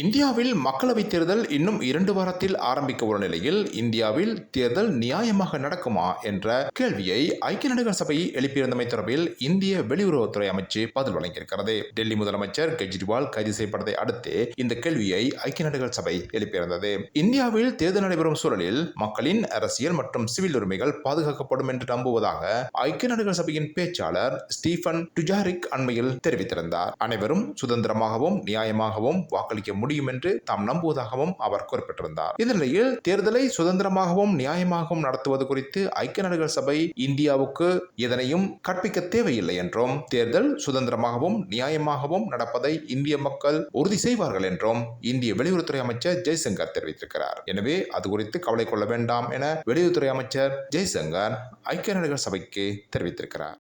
இந்தியாவில் மக்களவைத் தேர்தல் இன்னும் இரண்டு வாரத்தில் ஆரம்பிக்க உள்ள நிலையில் இந்தியாவில் தேர்தல் நியாயமாக நடக்குமா என்ற கேள்வியை ஐக்கிய நாடுகள் சபை எழுப்பியிருந்தமை தொடர்பில் இந்திய வெளியுறவுத்துறை அமைச்சு பதில் வழங்கியிருக்கிறது. டெல்லி முதலமைச்சர் கெஜ்ரிவால் கைது செய்யப்பட்டதை அடுத்து இந்த கேள்வியை ஐக்கிய நாடுகள் சபை எழுப்பியிருந்தது. இந்தியாவில் தேர்தல் நடைபெறும் சூழலில் மக்களின் அரசியல் மற்றும் சிவில் உரிமைகள் பாதுகாக்கப்படும் என்று நம்புவதாக ஐக்கிய நாடுகள் சபையின் பேச்சாளர் ஸ்டீஃபன் டுஜாரிக் அண்மையில் தெரிவித்திருந்தார். அனைவரும் சுதந்திரமாகவும் நியாயமாகவும் வாக்களிக்க முடியும் என்று தாம் நம்புவதாகவும் அவர் குறிப்பிட்டிருந்தார். இந்த நிலையில் தேர்தலை சுதந்திரமாகவும் நியாயமாகவும் நடத்துவது குறித்து ஐக்கிய நாடுகள் சபை இந்தியாவுக்கு எதனையும் கற்பிக்க தேவையில்லை என்றும் தேர்தல் சுதந்திரமாகவும் நியாயமாகவும் நடப்பதை இந்திய மக்கள் உறுதி செய்வார்கள் என்றும் இந்திய வெளியுறவுத்துறை அமைச்சர் ஜெய்சங்கர் தெரிவித்திருக்கிறார். எனவே அது குறித்து கவலை கொள்ள வேண்டாம் என வெளியுறவுத்துறை அமைச்சர் ஜெய்சங்கர் ஐக்கிய நாடுகள் சபைக்கு தெரிவித்திருக்கிறார்.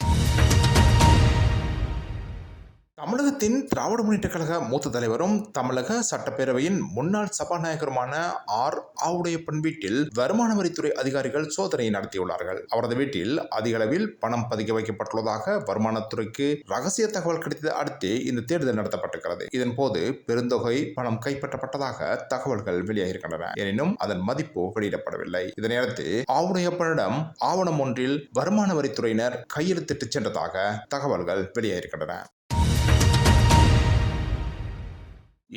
தமிழகத்தின் திராவிட முன்னேற்ற கழக மூத்த தலைவரும் தமிழக சட்டப்பேரவையின் முன்னாள் சபாநாயகருமான ஆர் ஆவுடையப்பன் வீட்டில் வருமான வரித்துறை அதிகாரிகள் சோதனை நடத்தியுள்ளார்கள். அவரது வீட்டில் அதிக அளவில் பணம் பதிக்க வைக்கப்பட்டுள்ளதாக வருமானத்துறைக்கு ரகசிய தகவல் கிடைத்ததை அடுத்து இந்த தேடுதல் நடத்தப்பட்டிருக்கிறது. இதன் போது பெருந்தொகை பணம் கைப்பற்றப்பட்டதாக தகவல்கள் வெளியாகியிருக்கின்றன. எனினும் அதன் மதிப்பு வெளியிடப்படவில்லை. இதனையடுத்து ஆவுடையப்பனிடம் ஆவணம் ஒன்றில் வருமான வரித்துறையினர் கையெழுத்திட்டு சென்றதாக தகவல்கள் வெளியாகியிருக்கின்றன.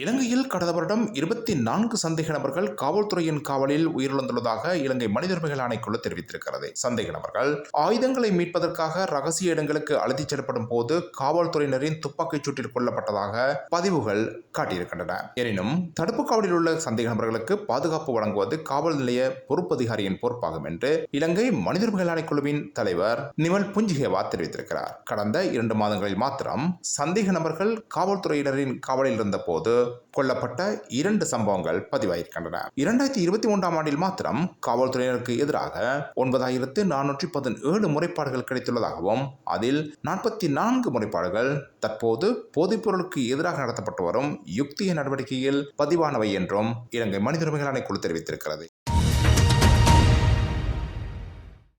இலங்கையில் கடந்த வருடம் இருபத்தி நான்கு சந்தேக நபர்கள் காவல்துறையின் காவலில் உயிரிழந்துள்ளதாக இலங்கை மனித உரிமைகள் ஆணைக்குழு தெரிவித்திருக்கிறது. சந்தேக நபர்கள் ஆயுதங்களை மீட்பதற்காக ரகசிய இடங்களுக்கு அழைத்துச் செல்லப்படும் போது காவல்துறையினரின் துப்பாக்கிச் சூட்டில் கொல்லப்பட்டதாக பதிவுகள் காட்டியிருக்கின்றன. எனினும் தடுப்பு காவலில் உள்ள சந்தேக நபர்களுக்கு பாதுகாப்பு வழங்குவது காவல் நிலைய பொறுப்பதிகாரியின் பொறுப்பாகும் என்று இலங்கை மனித உரிமைகள் ஆணைக்குழுவின் தலைவர் நிமல் புஞ்சிகேவா தெரிவித்திருக்கிறார். கடந்த இரண்டு மாதங்களில் மாத்திரம் சந்தேக நபர்கள் காவல்துறையினரின் காவலில் இருந்த போது கொல்லப்பட்ட இரண்டு சம்பவங்கள் பதிவாயிருக்கின்றன. இரண்டாயிரத்தி இருபத்தி ஒன்றாம் ஆண்டில் மாத்திரம் காவல்துறையினருக்கு எதிராக ஒன்பதாயிரத்து நானூற்றி பதினேழு முறைப்பாடுகள் கிடைத்துள்ளதாகவும் அதில் நாற்பத்தி நான்கு முறைப்பாடுகள் தற்போது போதைப்பொருளுக்கு எதிராக நடத்தப்பட்டு வரும் யுக்திய நடவடிக்கையில் பதிவானவை என்றும் இலங்கை மனித உரிமைகள் ஆணைக்குழு தெரிவித்திருக்கிறது.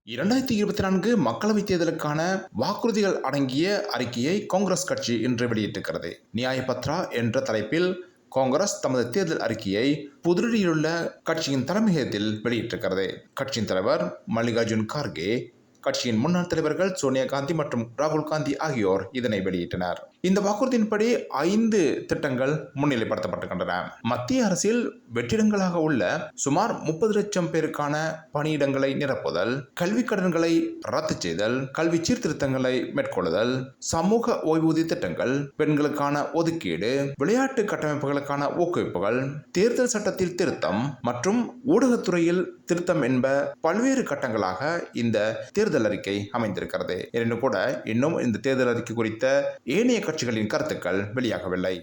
இரண்டாயிரத்தி இருபத்தி நான்கு மக்களவைத் தேர்தலுக்கான வாக்குறுதிகள் அடங்கிய அறிக்கையை காங்கிரஸ் கட்சி இன்று வெளியிட்டிருக்கிறது. நியாயபத்ரா என்ற தலைப்பில் காங்கிரஸ் தமது தேர்தல் அறிக்கையை புதுடில்லியிலுள்ள கட்சியின் தலைமையகத்தில் வெளியிட்டிருக்கிறது. கட்சியின் தலைவர் மல்லிகார்ஜுன் கார்கே கட்சியின் முன்னாள் தலைவர்கள் சோனியா காந்தி மற்றும் ராகுல் காந்தி ஆகியோர் இதனை வெளியிட்டனர். இந்த வாக்குறுதியின்படி ஐந்து திட்டங்கள் முன்னிலைப்படுத்தப்பட்டிருக்கின்றன. மத்திய அரசில் வெற்றிடங்களாக உள்ள சுமார் முப்பது லட்சம் பேருக்கான பணியிடங்களை நிரப்புதல் கல்வி கடன்களை ரத்து செய்தல் கல்வி சீர்திருத்தங்களை மேற்கொள்ளுதல் சமூக ஓய்வூதிய திட்டங்கள் பெண்களுக்கான ஒதுக்கீடு விளையாட்டு கட்டமைப்புகளுக்கான ஊக்குவிப்புகள் தேர்தல் சட்டத்தில் திருத்தம் மற்றும் ஊடகத்துறையில் திருத்தம் என்ப பல்வேறு கட்டங்களாக இந்த தேர்தல் தேர்தல் அறிக்கை அமைந்திருக்கிறது. எனினும் கூட இன்னும் இந்த தேர்தல் அறிக்கை குறித்த ஏனைய கட்சிகளின் கருத்துக்கள் வெளியாகவில்லை.